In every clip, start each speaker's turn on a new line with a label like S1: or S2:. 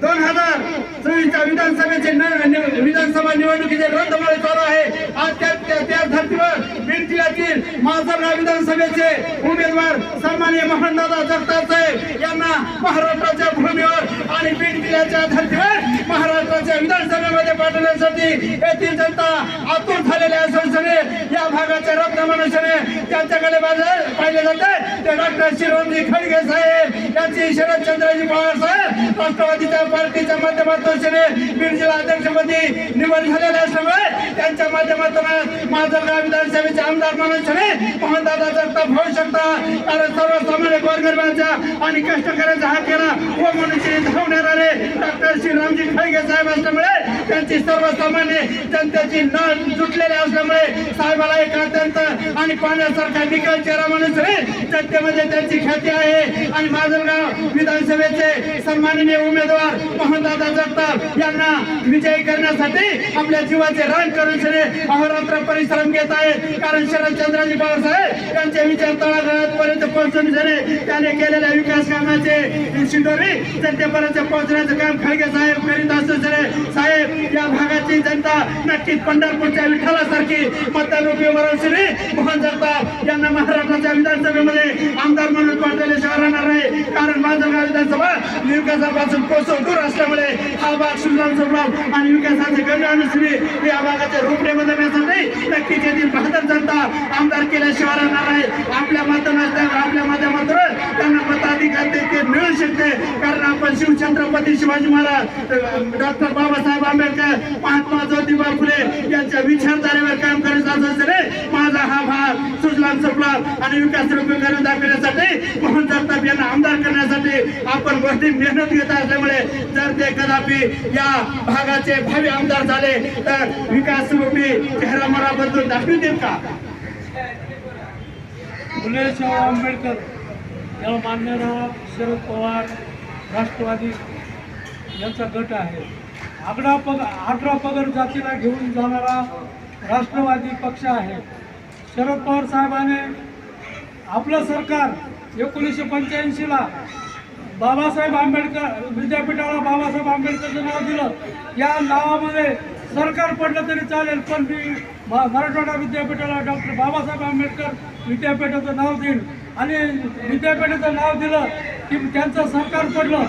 S1: दोन हजार चोवीसच्या विधानसभेचे विधानसभा निवडणुकीचे रणधुमाळी चालू आहे. आज त्या त्या- धर्तीवर बीड जिल्ह्यातील माजरगाव विधानसभेचे उमेदवार सन्मान्य मोहनदादा जगताप साहेब यांना महाराष्ट्राच्या भूमीवर आणि बीड जिल्ह्याच्या धर्तीवर महाराष्ट्राच्या विधानसभेमध्ये पाठवण्यासाठी येथील जनता आतुर झालेल्या या भागाच्या रत्न मनुष्याने त्यांच्याकडे पाहिले- पाहिलं जाते. ते डॉक्टर शिरोजी खडगे साहेब यांची शरदचंद्रजी पवार साहेब राष्ट्रवादीच्या पार्टीच्या माध्यमातून बीड जिल्हा अध्यक्षपदी निवड झालेल्या असल्यामुळे त्यांच्या माध्यमातून माजलगाव विधानसभेचे आमदार मनुष्याने मोहनदादा जगताप होऊ शकता. कारण सर्वसामान्य गोरगरिबांच्या आणि कष्टकऱ्यांचा हात केला व मनुष्य धावून येणारे डॉक्टर श्रीरामजी खडगे साहेब असल्यामुळे त्यांची सर्वसामान्य जनतेची न जुटलेली साहेबाला एक अत्यंत आणि पाण्यासारखा निकल चेहरा माणूस रे सत्तेमध्ये त्यांची ख्याती आहे. आणि माजलगाव विधानसभेचे सन्माननीय उमेदवार मोहनदादा जगताप यांना विजयी करण्यासाठी आपल्या जीवाचे रान करून शरे अहोरात्र परिश्रम घेत आहेत. कारण शरदचंद्रजी पवार साहेब यांचे विचार तळागाळापर्यंत पोहोचून झाले त्याने केलेल्या विकास कामाचे शिंदोरी जनतेपर्यंत पोहोचण्याचं काम खळगे साहेब करीत असतो साहेब या भागाची जनता नक्कीच पंढरपूरच्या विठ्ठलासारखी मत उपयोगावर श्री मोहन जगताप यांना महाराष्ट्राच्या विधानसभेमध्ये आमदार म्हणून पाठवल्याशिवाय राहणार नाही कारण माजलगाव विधानसभा विकासापासून कोसो दूर असल्यामुळे हा भाग सुजलाम सुफलाम आणि विकासाचे गण अनुश्री या भागाच्या रूपणे बदलण्यासाठी नक्कीच येथील बहादर जनता आमदार केल्याशिवाय राहणार आहे. आपल्या माध्यमातून आपल्या माध्यमातून त्यांना मताधिकार ते मिळू शकते. कारण आपण शिवछत्रपती शिवाजी महाराज डॉक्टर बाबासाहेब आंबेडकर महात्मा ज्योतिबा फुले यांच्या विचारधारेवर काम करतो असत रे माझा हा भाग सुजलाम सुफलाम आणि विकास रूपी करून दाखवण्यासाठी मोहन जगताप यांना आमदार करण्यासाठी आपण गोष्टी मेहनत घेत असल्यामुळे जर ते कदापि या भागाचे भावी आमदार झाले तर विकास रूपी चेहरा मला बदलून दाखवतील का
S2: फुलेशाह आंबेडकर याला मानणारा शरद पवार राष्ट्रवादी यांचा गट आहे. आगडा पग आग्रा पगड जातीला घेऊन जाणारा राष्ट्रवादी पक्ष आहे. शरद पवार साहेबाने आपलं सरकार एकोणीसशे पंच्याऐंशीला बाबासाहेब आंबेडकर विद्यापीठाला बाबासाहेब आंबेडकरचं नाव दिलं. या नावामध्ये सरकार पडलं तरी चालेल पण मी मराठवाडा विद्यापीठाला डॉक्टर बाबासाहेब आंबेडकर विद्यापीठाचं नाव देईन. आणि विद्यापीठाचं नाव दिलं की त्यांचं सरकार पडलं.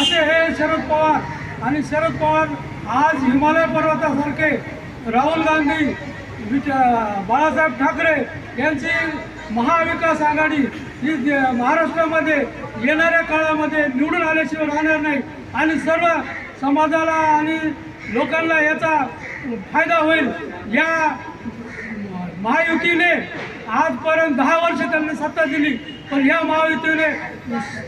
S2: असे हे शरद पवार. आणि शरद पवार आज हिमालय पर्वतासारखे राहुल गांधी विचार बाळासाहेब ठाकरे यांची महाविकास आघाडी ही महाराष्ट्रामध्ये येणाऱ्या काळामध्ये निवडून आल्याशिवाय राहणार नाही. आणि सर्व समाजाला आणि लोकांना याचा फायदा होईल. या महायुतीने आजपर्यंत दहा वर्ष त्यांनी सत्ता दिली. पण या महायुतीने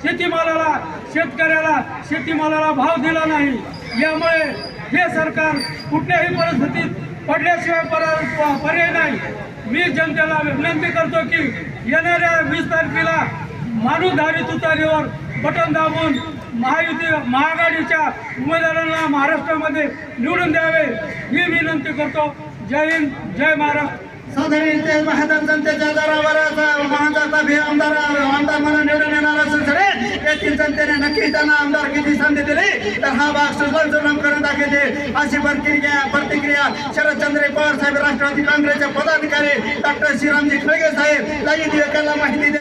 S2: शेतीमालाला शेतकऱ्याला शेतीमालाला भाव दिला नाही. यामुळे हे सरकार कुठल्याही परिस्थितीत पडल्याशिवाय पर- पर्याय नाही. मी जनतेला विनंती करतो की येणाऱ्या वीस तारखेला माणूसधारी तुतारीवर बटन दाबून महायुती महाआघाडीच्या उमेदवारांना महाराष्ट्रामध्ये निवडून द्यावे ही विनंती करतो. जय हिंद जय महाराष्ट्र.
S1: साधारण ते बहादर जनतेच्या दरावर महाजाता भी आमदार आमदार म्हणून निवडून येणार असेल सरे येथील जनतेने नक्की त्यांना आमदार किती संधी दिली तर हा भाग सुजलाम सुजलाम करून दाखवते. अशी प्रतिक्रिया प्रतिक्रिया शरदचंद्र पवार साहेब राष्ट्रवादी काँग्रेसचे पदाधिकारी डॉक्टर श्रीरामजी खळगे साहेब लाईव्ह दिवेकाला माहिती